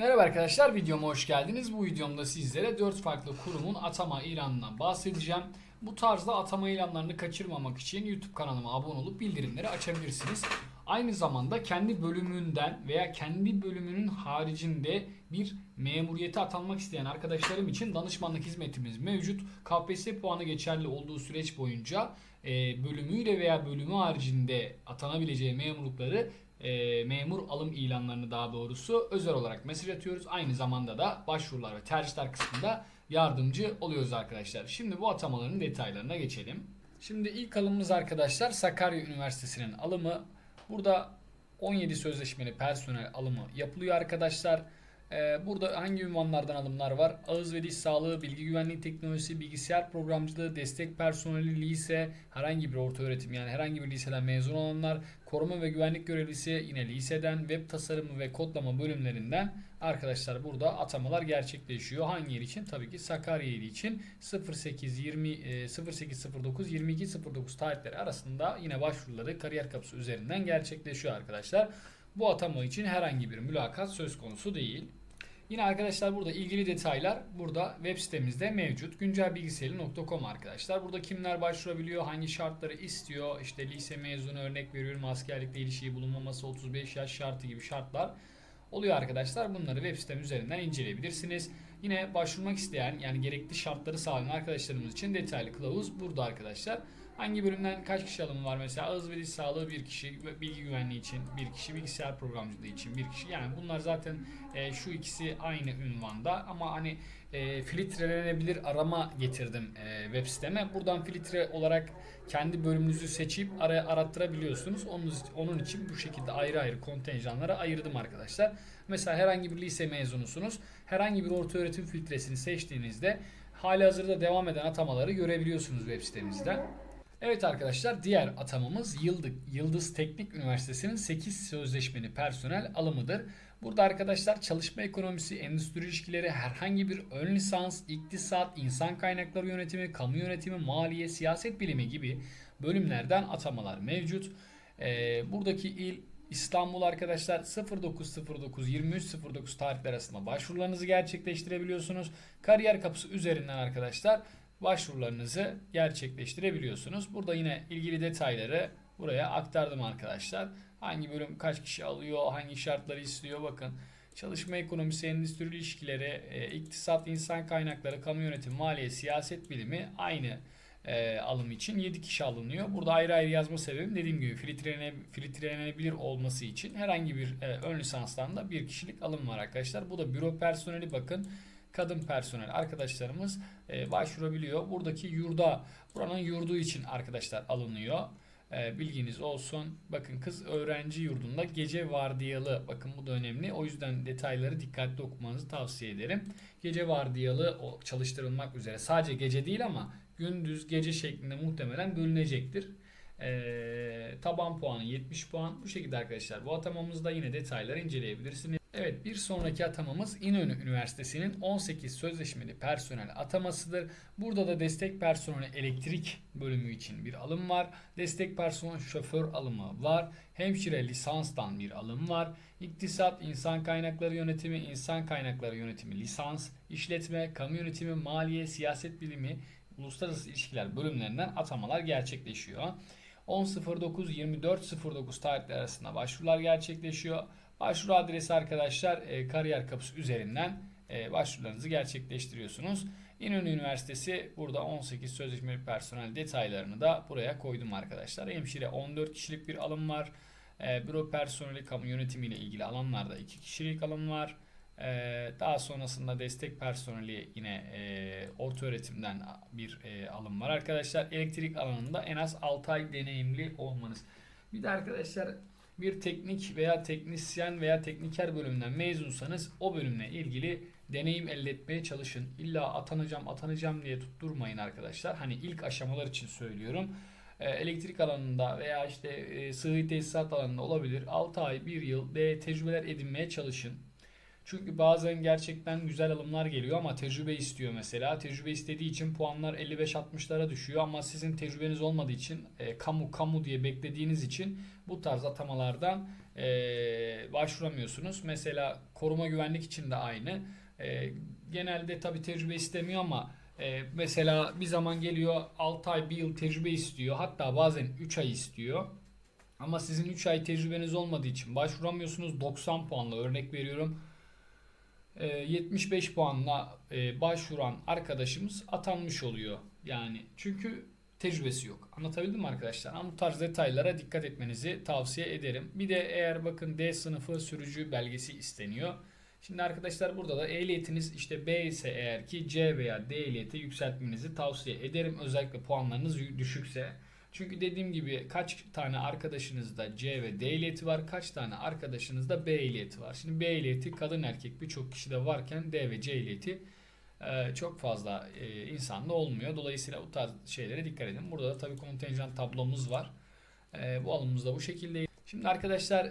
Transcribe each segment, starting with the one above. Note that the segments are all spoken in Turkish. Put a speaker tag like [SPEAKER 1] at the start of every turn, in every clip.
[SPEAKER 1] Merhaba arkadaşlar, videoma hoş geldiniz. Bu videomda sizlere 4 farklı kurumun atama ilanından bahsedeceğim. Bu tarzda atama ilanlarını kaçırmamak için YouTube kanalıma abone olup bildirimleri açabilirsiniz. Aynı zamanda kendi bölümünden veya kendi bölümünün haricinde bir memuriyete atanmak isteyen arkadaşlarım için danışmanlık hizmetimiz mevcut. KPSS puanı geçerli olduğu süreç boyunca e, bölümüyle veya bölümü haricinde atanabileceği memurlukları e, memur alım ilanlarını daha doğrusu özel olarak mesaj atıyoruz. Aynı zamanda da başvurular ve tercihler kısmında yardımcı oluyoruz arkadaşlar. Şimdi bu atamaların detaylarına geçelim. Şimdi ilk alımımız arkadaşlar Sakarya Üniversitesi'nin alımı. Burada 17 sözleşmeli personel alımı yapılıyor arkadaşlar. Ee, Burada hangi ünvanlardan alımlar var? Ağız ve diş sağlığı, bilgi güvenliği teknolojisi, bilgisayar programcılığı, destek personeli, lise, herhangi bir orta öğretim yani herhangi bir liseden mezun olanlar, koruma ve güvenlik görevlisi yine liseden, web tasarımı ve kodlama bölümlerinden arkadaşlar burada atamalar gerçekleşiyor. Hangi yer için? Tabii ki Sakarya ili için 08 20 e, 0809 22 09 tarihleri arasında yine başvuruları kariyer kapısı üzerinden gerçekleşiyor arkadaşlar. Bu atama için herhangi bir mülakat söz konusu değil. Yine arkadaşlar burada ilgili detaylar burada web sitemizde mevcut. Güncelbilgisayarı.com arkadaşlar. Burada kimler başvurabiliyor, hangi şartları istiyor, işte lise mezunu örnek veriyorum, askerlikle ilişiği bulunmaması, 35 yaş şartı gibi şartlar oluyor arkadaşlar. Bunları web sitem üzerinden inceleyebilirsiniz. Yine başvurmak isteyen yani gerekli şartları sağlayan arkadaşlarımız için detaylı kılavuz burada arkadaşlar. Hangi bölümden kaç kişi alımı var mesela ağız ve diş sağlığı bir kişi, bilgi güvenliği için bir kişi, bilgisayar programcılığı için bir kişi. Yani bunlar zaten e, şu ikisi aynı ünvanda ama hani e, filtrelenebilir arama getirdim e, web siteme. Buradan filtre olarak kendi bölümünüzü seçip araya arattırabiliyorsunuz. Onun, onun için bu şekilde ayrı ayrı kontenjanlara ayırdım arkadaşlar. Mesela herhangi bir lise mezunusunuz. Herhangi bir orta öğretim filtresini seçtiğinizde hali hazırda devam eden atamaları görebiliyorsunuz web sitemizde. Evet arkadaşlar diğer atamamız Yıldız, Yıldız Teknik Üniversitesi'nin 8 sözleşmeli personel alımıdır. Burada arkadaşlar çalışma ekonomisi, endüstri ilişkileri, herhangi bir ön lisans, iktisat, insan kaynakları yönetimi, kamu yönetimi, maliye, siyaset bilimi gibi bölümlerden atamalar mevcut. Ee, buradaki il İstanbul arkadaşlar 0909 2309 tarihler arasında başvurularınızı gerçekleştirebiliyorsunuz. Kariyer kapısı üzerinden arkadaşlar başvurularınızı gerçekleştirebiliyorsunuz. Burada yine ilgili detayları buraya aktardım arkadaşlar. Hangi bölüm kaç kişi alıyor, hangi şartları istiyor bakın. Çalışma ekonomisi, endüstri ilişkileri, e, iktisat, insan kaynakları, kamu yönetimi, maliye, siyaset bilimi aynı e, alım için 7 kişi alınıyor. Burada ayrı ayrı yazma sebebim dediğim gibi filtrelene, filtrelenebilir olması için herhangi bir e, ön lisanstan da bir kişilik alım var arkadaşlar. Bu da büro personeli bakın kadın personel arkadaşlarımız e, başvurabiliyor. Buradaki yurda, buranın yurdu için arkadaşlar alınıyor. E, bilginiz olsun. Bakın kız öğrenci yurdunda gece vardiyalı. Bakın bu da önemli. O yüzden detayları dikkatli okumanızı tavsiye ederim. Gece vardiyalı çalıştırılmak üzere. Sadece gece değil ama gündüz gece şeklinde muhtemelen bölünecektir. E, taban puanı 70 puan. Bu şekilde arkadaşlar. Bu atamamızda yine detayları inceleyebilirsiniz. Evet bir sonraki atamamız İnönü Üniversitesi'nin 18 sözleşmeli personel atamasıdır. Burada da destek personeli elektrik bölümü için bir alım var. Destek personel şoför alımı var. Hemşire lisanstan bir alım var. İktisat, insan kaynakları yönetimi, insan kaynakları yönetimi lisans, işletme, kamu yönetimi, maliye, siyaset bilimi, uluslararası ilişkiler bölümlerinden atamalar gerçekleşiyor. 10.09-24.09 tarihleri arasında başvurular gerçekleşiyor. Başvuru adresi arkadaşlar e, kariyer kapısı üzerinden e, başvurularınızı gerçekleştiriyorsunuz. İnönü Üniversitesi burada 18 sözleşmeli personel detaylarını da buraya koydum arkadaşlar. Hemşire 14 kişilik bir alım var. E, büro personeli kamu yönetimi ile ilgili alanlarda 2 kişilik alım var. E, daha sonrasında destek personeli yine e, orta öğretimden bir e, alım var arkadaşlar. Elektrik alanında en az 6 ay deneyimli olmanız. Bir de arkadaşlar bir teknik veya teknisyen veya tekniker bölümünden mezunsanız o bölümle ilgili deneyim elde etmeye çalışın. İlla atanacağım atanacağım diye tutturmayın arkadaşlar. Hani ilk aşamalar için söylüyorum. Ee, elektrik alanında veya işte e, sıhhi tesisat alanında olabilir. 6 ay, 1 yıl de tecrübeler edinmeye çalışın. Çünkü bazen gerçekten güzel alımlar geliyor ama tecrübe istiyor mesela. Tecrübe istediği için puanlar 55-60'lara düşüyor ama sizin tecrübeniz olmadığı için e, kamu kamu diye beklediğiniz için bu tarz atamalardan e, başvuramıyorsunuz. Mesela koruma güvenlik için de aynı. E, genelde tabii tecrübe istemiyor ama e, mesela bir zaman geliyor 6 ay 1 yıl tecrübe istiyor. Hatta bazen 3 ay istiyor. Ama sizin 3 ay tecrübeniz olmadığı için başvuramıyorsunuz. 90 puanla örnek veriyorum. E, 75 puanla e, başvuran arkadaşımız atanmış oluyor. Yani çünkü tecrübesi yok. Anlatabildim mi arkadaşlar? Ama bu tarz detaylara dikkat etmenizi tavsiye ederim. Bir de eğer bakın D sınıfı sürücü belgesi isteniyor. Şimdi arkadaşlar burada da ehliyetiniz işte B ise eğer ki C veya D ehliyeti yükseltmenizi tavsiye ederim. Özellikle puanlarınız düşükse. Çünkü dediğim gibi kaç tane arkadaşınızda C ve D ehliyeti var, kaç tane arkadaşınızda B ehliyeti var. Şimdi B ehliyeti kadın erkek birçok kişide varken D ve C ehliyeti e, çok fazla e, insanda olmuyor. Dolayısıyla bu tarz şeylere dikkat edin. Burada da tabii kontenjan tablomuz var. E, bu alımımız da bu şekilde. Şimdi arkadaşlar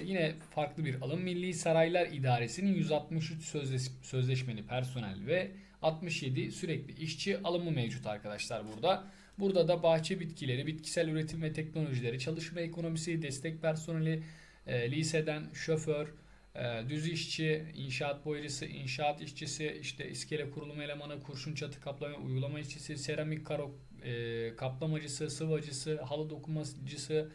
[SPEAKER 1] yine farklı bir alım. Milli Saraylar İdaresi'nin 163 sözleş, sözleşmeli personel ve 67 sürekli işçi alımı mevcut arkadaşlar burada. Burada da bahçe bitkileri, bitkisel üretim ve teknolojileri, çalışma ekonomisi, destek personeli, e, liseden şoför, e, düz işçi, inşaat boyacısı, inşaat işçisi, işte iskele kurulum elemanı, kurşun çatı kaplama uygulama işçisi, seramik karo e, kaplamacısı, sıvacısı, halı dokunmacısı,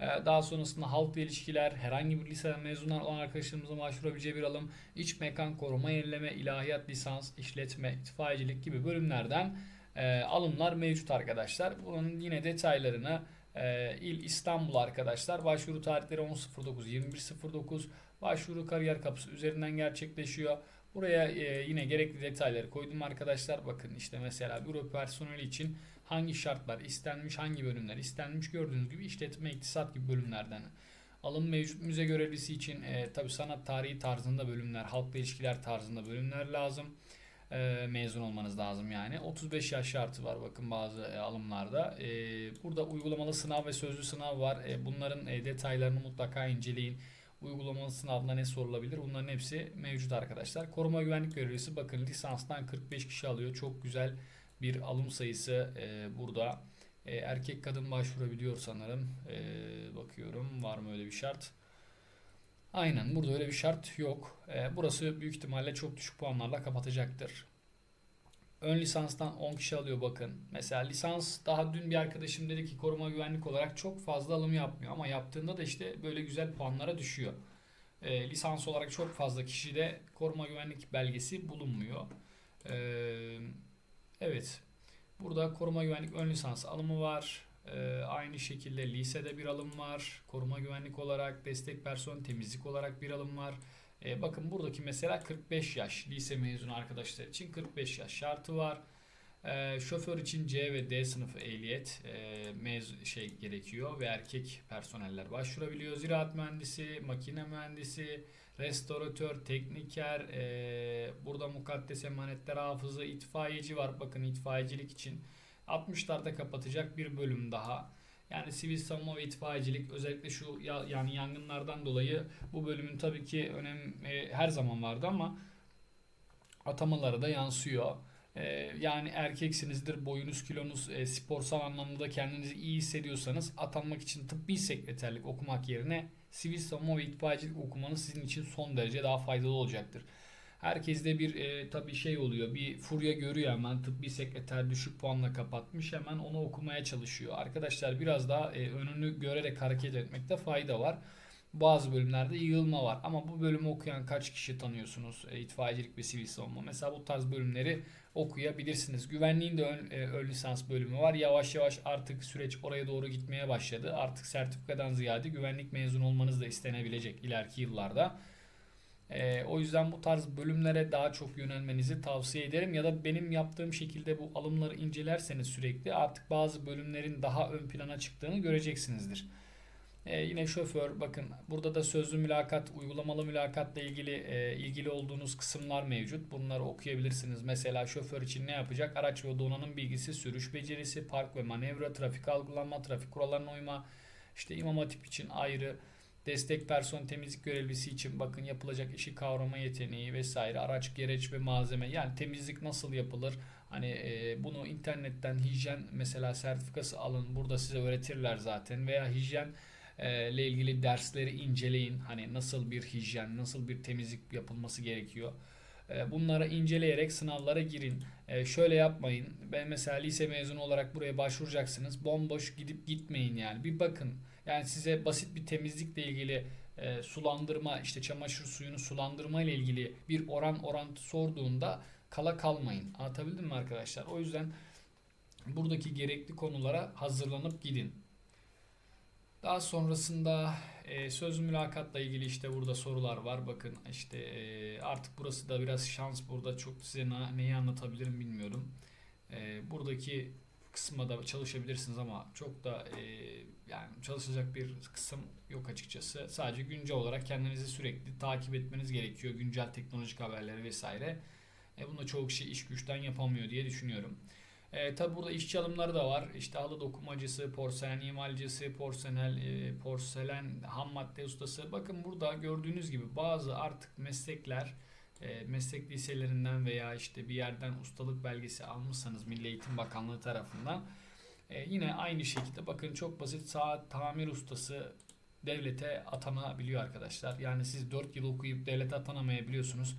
[SPEAKER 1] e, daha sonrasında halkla ilişkiler, herhangi bir liseden mezunlar olan arkadaşlarımızın başvurabileceği bir alım, iç mekan koruma, yenileme, ilahiyat lisans, işletme, itfaiyecilik gibi bölümlerden e, alımlar mevcut arkadaşlar. Bunun yine detaylarını e, İl İstanbul arkadaşlar. Başvuru tarihleri 10.09-21.09. Başvuru kariyer kapısı üzerinden gerçekleşiyor. Buraya e, yine gerekli detayları koydum arkadaşlar. Bakın işte mesela büro personeli için hangi şartlar istenmiş, hangi bölümler istenmiş gördüğünüz gibi işletme, iktisat gibi bölümlerden. Alım mevcut müze görevlisi için e, tabi sanat tarihi tarzında bölümler, halkla ilişkiler tarzında bölümler lazım. E, mezun olmanız lazım yani. 35 yaş şartı var bakın bazı e, alımlarda. E, burada uygulamalı sınav ve sözlü sınav var. E, bunların e, detaylarını mutlaka inceleyin. Uygulamalı sınavda ne sorulabilir? Bunların hepsi mevcut arkadaşlar. Koruma güvenlik görevlisi bakın lisanstan 45 kişi alıyor. Çok güzel bir alım sayısı e, burada. E, erkek kadın başvurabiliyor sanırım. E, bakıyorum var mı öyle bir şart? Aynen burada öyle bir şart yok. E, burası büyük ihtimalle çok düşük puanlarla kapatacaktır. Ön lisanstan 10 kişi alıyor bakın. Mesela lisans daha dün bir arkadaşım dedi ki koruma güvenlik olarak çok fazla alım yapmıyor. Ama yaptığında da işte böyle güzel puanlara düşüyor. E, lisans olarak çok fazla kişide koruma güvenlik belgesi bulunmuyor. E, evet. Burada koruma güvenlik ön lisans alımı var. Ee, aynı şekilde lisede bir alım var. Koruma güvenlik olarak, destek personel temizlik olarak bir alım var. Ee, bakın buradaki mesela 45 yaş lise mezunu arkadaşlar için 45 yaş şartı var. Ee, şoför için C ve D sınıfı ehliyet e, mez şey gerekiyor ve erkek personeller başvurabiliyor. Ziraat mühendisi, makine mühendisi, restoratör, tekniker, e, burada mukaddes emanetler hafızı, itfaiyeci var. Bakın itfaiyecilik için 60'larda kapatacak bir bölüm daha. Yani sivil savunma ve itfaiyecilik özellikle şu ya, yani yangınlardan dolayı bu bölümün tabii ki önemi e, her zaman vardı ama atamalara da yansıyor. E, yani erkeksinizdir, boyunuz, kilonuz, e, sporsal anlamda kendinizi iyi hissediyorsanız atanmak için tıbbi sekreterlik okumak yerine sivil savunma ve itfaiyecilik okumanız sizin için son derece daha faydalı olacaktır. Herkeste bir e, tabii şey oluyor. Bir furya görüyor hemen tıbbi sekreter düşük puanla kapatmış. Hemen onu okumaya çalışıyor. Arkadaşlar biraz daha e, önünü görerek hareket etmekte fayda var. Bazı bölümlerde yığılma var. Ama bu bölümü okuyan kaç kişi tanıyorsunuz? E, itfaiyecilik ve sivil savunma. Mesela bu tarz bölümleri okuyabilirsiniz. Güvenliğin de ön, e, ön lisans bölümü var. Yavaş yavaş artık süreç oraya doğru gitmeye başladı. Artık sertifikadan ziyade güvenlik mezun olmanız da istenebilecek ileriki yıllarda. Ee, o yüzden bu tarz bölümlere daha çok yönelmenizi tavsiye ederim. Ya da benim yaptığım şekilde bu alımları incelerseniz sürekli artık bazı bölümlerin daha ön plana çıktığını göreceksinizdir. Ee, yine şoför bakın burada da sözlü mülakat, uygulamalı mülakatla ilgili e, ilgili olduğunuz kısımlar mevcut. Bunları okuyabilirsiniz. Mesela şoför için ne yapacak? Araç ve donanım bilgisi, sürüş becerisi, park ve manevra, trafik algılanma, trafik kurallarına uyma, işte imam hatip için ayrı, Destek personel temizlik görevlisi için bakın yapılacak işi kavrama yeteneği vesaire araç gereç ve malzeme yani temizlik nasıl yapılır hani e, bunu internetten hijyen mesela sertifikası alın burada size öğretirler zaten veya hijyen e, ile ilgili dersleri inceleyin. Hani nasıl bir hijyen, nasıl bir temizlik yapılması gerekiyor. E, Bunları inceleyerek sınavlara girin. E, Şöyle yapmayın. Ben mesela lise mezunu olarak buraya başvuracaksınız. Bomboş gidip gitmeyin yani. Bir bakın. Yani size basit bir temizlikle ilgili e, sulandırma, işte çamaşır suyunu sulandırma ile ilgili bir oran orantı sorduğunda kala kalmayın. Anlatabildim mi arkadaşlar? O yüzden buradaki gerekli konulara hazırlanıp gidin. Daha sonrasında e, söz mülakatla ilgili işte burada sorular var. Bakın işte e, artık burası da biraz şans. Burada çok size na- neyi anlatabilirim bilmiyorum. E, buradaki kısma da çalışabilirsiniz ama çok da e, yani çalışacak bir kısım yok açıkçası. Sadece güncel olarak kendinizi sürekli takip etmeniz gerekiyor. Güncel teknolojik haberleri vesaire. E, bunu çoğu kişi iş güçten yapamıyor diye düşünüyorum. E, tabi burada işçi alımları da var. İşte halı dokumacısı, porselen imalcısı, porselen, e, porselen ham madde ustası. Bakın burada gördüğünüz gibi bazı artık meslekler e, meslek liselerinden veya işte bir yerden ustalık belgesi almışsanız Milli Eğitim Bakanlığı tarafından e, yine aynı şekilde bakın çok basit saat tamir ustası devlete atanabiliyor arkadaşlar. Yani siz 4 yıl okuyup devlete atanamayabiliyorsunuz.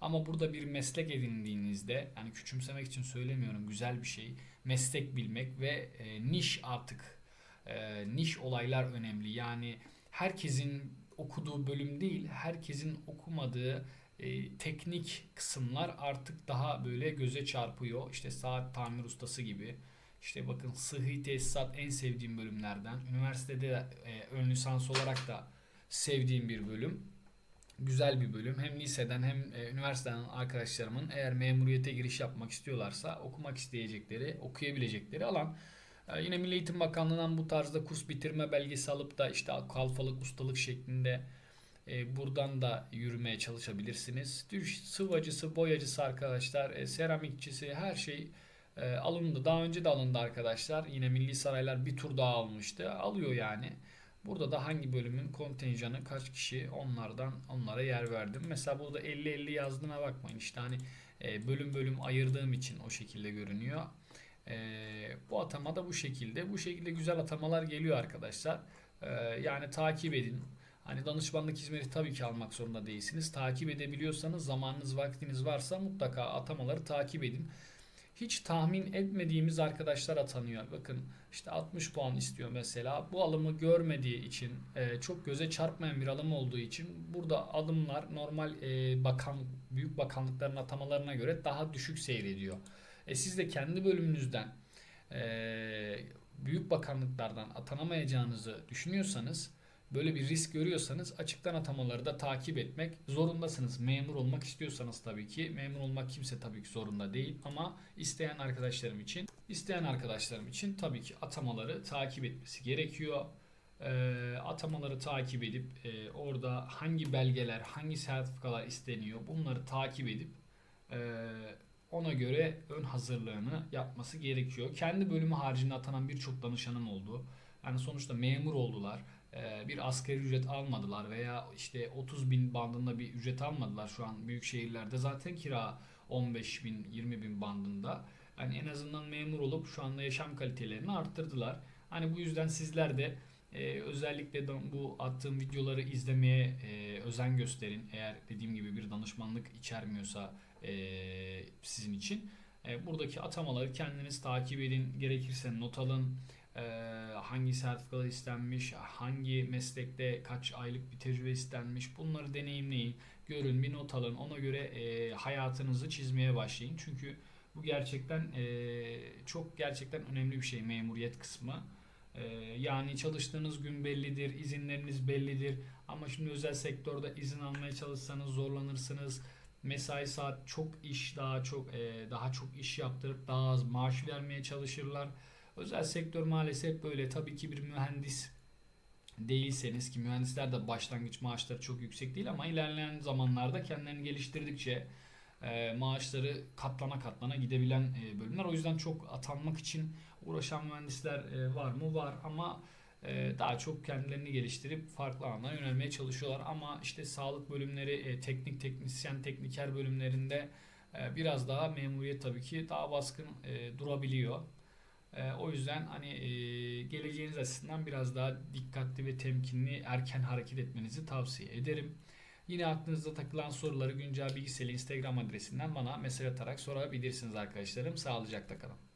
[SPEAKER 1] Ama burada bir meslek edindiğinizde yani küçümsemek için söylemiyorum güzel bir şey. Meslek bilmek ve e, niş artık e, niş olaylar önemli. Yani herkesin okuduğu bölüm değil, herkesin okumadığı e, teknik kısımlar artık daha böyle göze çarpıyor. İşte saat tamir ustası gibi. İşte bakın sıhhi tesisat en sevdiğim bölümlerden. Üniversitede e, ön lisans olarak da sevdiğim bir bölüm. Güzel bir bölüm. Hem liseden hem e, üniversiteden arkadaşlarımın eğer memuriyete giriş yapmak istiyorlarsa okumak isteyecekleri, okuyabilecekleri alan. E, yine Milli Eğitim Bakanlığı'ndan bu tarzda kurs bitirme belgesi alıp da işte kalfalık, ustalık şeklinde e, buradan da yürümeye çalışabilirsiniz. Düş, sıvacısı, boyacısı arkadaşlar, e, seramikçisi her şey e, alındı. Daha önce de alındı arkadaşlar. Yine Milli Saraylar bir tur daha almıştı. Alıyor yani. Burada da hangi bölümün kontenjanı kaç kişi onlardan onlara yer verdim. Mesela burada 50-50 yazdığına bakmayın. İşte hani e, bölüm bölüm ayırdığım için o şekilde görünüyor. E, bu atama da bu şekilde. Bu şekilde güzel atamalar geliyor arkadaşlar. E, yani takip edin. Hani danışmanlık hizmeti tabii ki almak zorunda değilsiniz. Takip edebiliyorsanız zamanınız vaktiniz varsa mutlaka atamaları takip edin. Hiç tahmin etmediğimiz arkadaşlar atanıyor. Bakın işte 60 puan istiyor mesela. Bu alımı görmediği için e, çok göze çarpmayan bir alım olduğu için burada alımlar normal e, bakan büyük bakanlıkların atamalarına göre daha düşük seyrediyor. E, siz de kendi bölümünüzden e, büyük bakanlıklardan atanamayacağınızı düşünüyorsanız böyle bir risk görüyorsanız açıktan atamaları da takip etmek zorundasınız. Memur olmak istiyorsanız tabii ki. Memur olmak kimse tabii ki zorunda değil ama isteyen arkadaşlarım için isteyen arkadaşlarım için tabii ki atamaları takip etmesi gerekiyor. Ee, atamaları takip edip e, orada hangi belgeler, hangi sertifikalar isteniyor bunları takip edip e, ona göre ön hazırlığını yapması gerekiyor. Kendi bölümü haricinde atanan birçok danışanım oldu. Yani sonuçta memur oldular e, bir asgari ücret almadılar veya işte 30 bin bandında bir ücret almadılar şu an büyük şehirlerde. Zaten kira 15 bin 20 bin bandında. Yani en azından memur olup şu anda yaşam kalitelerini arttırdılar. Hani bu yüzden sizler de e, özellikle bu attığım videoları izlemeye e, özen gösterin. Eğer dediğim gibi bir danışmanlık içermiyorsa e, sizin için. E, buradaki atamaları kendiniz takip edin. Gerekirse not alın. e, hangi sertifikalar istenmiş, hangi meslekte kaç aylık bir tecrübe istenmiş bunları deneyimleyin, görün, bir not alın. Ona göre e, hayatınızı çizmeye başlayın. Çünkü bu gerçekten e, çok gerçekten önemli bir şey memuriyet kısmı. E, yani çalıştığınız gün bellidir, izinleriniz bellidir. Ama şimdi özel sektörde izin almaya çalışsanız zorlanırsınız. Mesai saat çok iş daha çok daha çok iş yaptırıp daha az maaş vermeye çalışırlar. Özel sektör maalesef böyle. Tabii ki bir mühendis değilseniz ki mühendisler de başlangıç maaşları çok yüksek değil ama ilerleyen zamanlarda kendilerini geliştirdikçe e, maaşları katlana katlana gidebilen e, bölümler. O yüzden çok atanmak için uğraşan mühendisler e, var mı? Var ama e, daha çok kendilerini geliştirip farklı alanlara yönelmeye çalışıyorlar. Ama işte sağlık bölümleri, teknik teknisyen, tekniker bölümlerinde biraz daha memuriyet tabii ki daha baskın durabiliyor. E, o yüzden hani e, geleceğiniz açısından biraz daha dikkatli ve temkinli erken hareket etmenizi tavsiye ederim. Yine aklınızda takılan soruları güncel bilgisayarı Instagram adresinden bana mesaj atarak sorabilirsiniz arkadaşlarım. Sağlıcakla kalın.